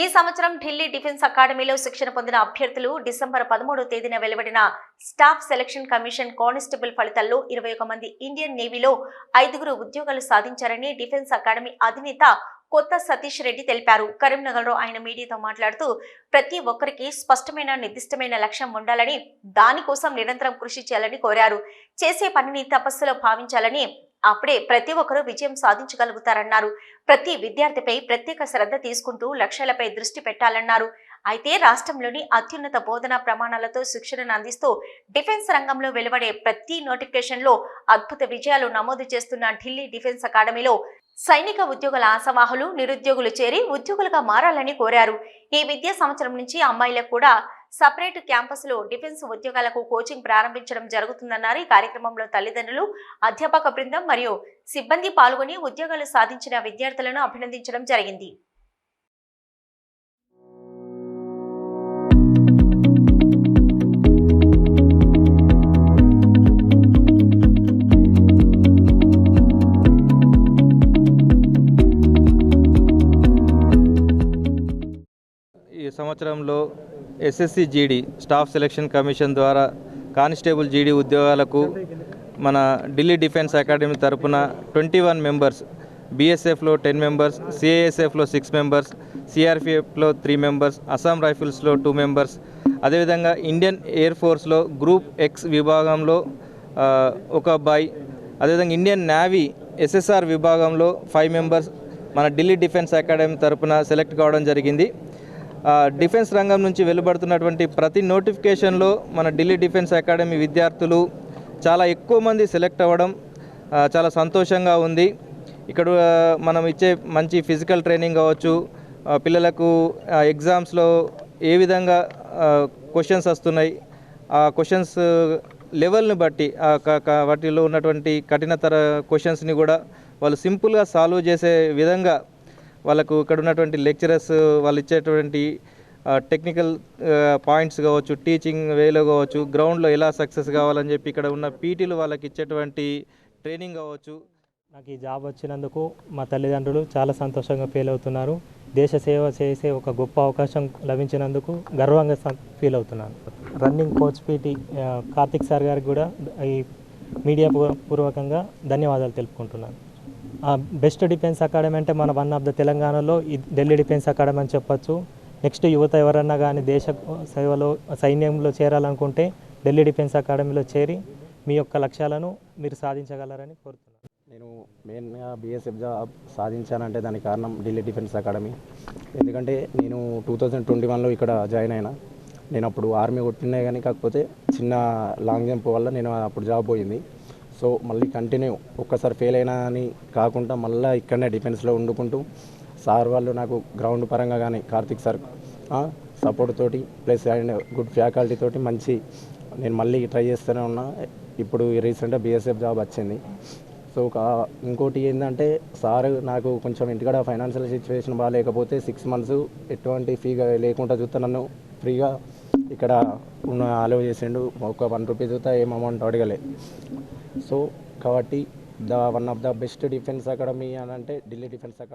ఈ సంవత్సరం ఢిల్లీ డిఫెన్స్ అకాడమీలో శిక్షణ పొందిన అభ్యర్థులు డిసెంబర్ పదమూడో తేదీన వెలువడిన స్టాఫ్ సెలక్షన్ కమిషన్ కానిస్టేబుల్ ఫలితాల్లో ఇరవై ఒక మంది ఇండియన్ నేవీలో ఐదుగురు ఉద్యోగాలు సాధించారని డిఫెన్స్ అకాడమీ అధినేత కొత్త సతీష్ రెడ్డి తెలిపారు. కరీంనగర్లో ఆయన మీడియాతో మాట్లాడుతూ ప్రతి ఒక్కరికి స్పష్టమైన నిర్దిష్టమైన లక్ష్యం ఉండాలని దానికోసం నిరంతరం కృషి చేయాలని కోరారు. చేసే పనిని తపస్సులో భావించాలని అప్పుడే ప్రతి ఒక్కరూ విజయం సాధించగలుగుతారన్నారు. ప్రతి విద్యార్థిపై ప్రత్యేక శ్రద్ధ తీసుకుంటూ లక్ష్యాలపై దృష్టి పెట్టాలన్నారు. అయితే రాష్ట్రంలోని అత్యున్నత బోధనా ప్రమాణాలతో శిక్షణను అందిస్తూ డిఫెన్స్ రంగంలో వెలువడే ప్రతి నోటిఫికేషన్లో అద్భుత విజయాలు నమోదు చేస్తున్న ఢిల్లీ డిఫెన్స్ అకాడమీలో సైనిక ఉద్యోగుల ఆసవాహులు నిరుద్యోగులు చేరి ఉద్యోగులుగా మారాలని కోరారు. ఈ విద్యా సంవత్సరం నుంచి అమ్మాయిలకు కూడా సపరేట్ క్యాంపస్లో డిఫెన్స్ ఉద్యోగాలకు కోచింగ్ ప్రారంభించడం జరుగుతుందన్నారు. ఈ కార్యక్రమంలో తల్లిదండ్రులు అధ్యాపక బృందం మరియు సిబ్బంది పాల్గొని ఉద్యోగాలు సాధించిన విద్యార్థులను అభినందించడం జరిగింది. సంవత్సరంలో SSC GD staff selection commission ద్వారా కానిస్టేబుల్ జీడీ ఉద్యోగాలకు మన ఢిల్లీ డిఫెన్స్ అకాడమీ తరపున ట్వంటీ వన్ మెంబర్స్ బీఎస్ఎఫ్లో టెన్ మెంబర్స్ సిఐఎస్ఎఫ్లో సిక్స్ మెంబర్స్ సిఆర్పిఎఫ్లో త్రీ మెంబర్స్ అస్సాం రైఫిల్స్లో టూ మెంబర్స్. అదేవిధంగా ఇండియన్ ఎయిర్ ఫోర్స్లో గ్రూప్ ఎక్స్ విభాగంలో ఒక అబ్బాయి అదేవిధంగా ఇండియన్ నేవీ ఎస్ఎస్ఆర్ విభాగంలో ఫైవ్ మెంబర్స్ మన ఢిల్లీ డిఫెన్స్ అకాడమీ తరపున సెలెక్ట్ కావడం జరిగింది. డిఫెన్స్ రంగం నుంచి వెలువడుతున్నటువంటి ప్రతి నోటిఫికేషన్లో మన ఢిల్లీ డిఫెన్స్ అకాడమీ విద్యార్థులు చాలా ఎక్కువ మంది సెలెక్ట్ అవ్వడం చాలా సంతోషంగా ఉంది. ఇక్కడ మనం ఇచ్చే మంచి ఫిజికల్ ట్రైనింగ్ కావచ్చు పిల్లలకు ఎగ్జామ్స్లో ఏ విధంగా క్వశ్చన్స్ వస్తున్నాయి ఆ క్వశ్చన్స్ లెవెల్ని బట్టి వాటిలో ఉన్నటువంటి కఠినతర క్వశ్చన్స్ని కూడా వాళ్ళు సింపుల్గా సాల్వ్ చేసే విధంగా వాళ్ళకు ఇక్కడ ఉన్నటువంటి లెక్చరర్స్ వాళ్ళు ఇచ్చేటువంటి టెక్నికల్ పాయింట్స్ కావచ్చు టీచింగ్ వేలో కావచ్చు గ్రౌండ్లో ఎలా సక్సెస్ కావాలని చెప్పి ఇక్కడ ఉన్న పీటీలు వాళ్ళకి ఇచ్చేటువంటి ట్రైనింగ్ కావచ్చు. నాకు ఈ జాబ్ వచ్చినందుకు మా తల్లిదండ్రులు చాలా సంతోషంగా ఫీల్ అవుతున్నారు. దేశ సేవ చేసే ఒక గొప్ప అవకాశం లభించినందుకు గర్వంగా ఫీల్ అవుతున్నాను. Running coach PT Karthik sir గారికి కూడా ఈ మీడియా పూర్వకంగా ధన్యవాదాలు తెలుపుకుంటున్నాను. బెస్ట్ డిఫెన్స్ అకాడమీ అంటే మన వన్ ఆఫ్ ద తెలంగాణలో ఢిల్లీ డిఫెన్స్ అకాడమీ అని చెప్పొచ్చు. నెక్స్ట్ యువత ఎవరన్నా కానీ దేశ సేవలో సైన్యంలో చేరాలనుకుంటే ఢిల్లీ డిఫెన్స్ అకాడమీలో చేరి మీ యొక్క లక్ష్యాలను మీరు సాధించగలరని కోరుతున్నాను. నేను మెయిన్గా బీఎస్ఎఫ్ జాబ్ సాధించానంటే దానికి కారణం ఢిల్లీ డిఫెన్స్ అకాడమీ. ఎందుకంటే నేను టూ థౌజండ్ ట్వంటీ వన్లో ఇక్కడ జాయిన్ అయినా. నేను అప్పుడు ఆర్మీ కొట్టినా కానీ కాకపోతే చిన్న లాంగ్ జంప్ వల్ల నేను అప్పుడు జాబ్ పోయింది. సో మళ్ళీ కంటిన్యూ ఒక్కసారి ఫెయిల్ అయినా అని కాకుండా మళ్ళీ ఇక్కడనే డిఫెన్స్లో వండుకుంటూ సార్ వాళ్ళు నాకు గ్రౌండ్ పరంగా కానీ కార్తిక్ సార్ సపోర్ట్ తోటి ప్లస్ అండ్ గుడ్ ఫ్యాకల్టీ తోటి మంచి నేను మళ్ళీ ట్రై చేస్తూనే ఉన్నా. ఇప్పుడు రీసెంట్గా బీఎస్ఎఫ్ జాబ్ వచ్చింది. సో ఇంకోటి ఏంటంటే సార్ నాకు కొంచెం ఇంటికాడ ఫైనాన్షియల్ సిచ్యువేషన్ బాగాలేకపోతే సిక్స్ మంత్స్ ఎటువంటి ఫీగా లేకుండా చూస్తే నన్ను ఫ్రీగా ఇక్కడ ఉన్న అలవ్ చేసిండు ఒక వన్ రూపీస్ అయితే ఏం అమౌంట్ అడగలే. సో కాబట్టి the one of the best defence academy అని అంటే ఢిల్లీ డిఫెన్స్ అకాడమీ.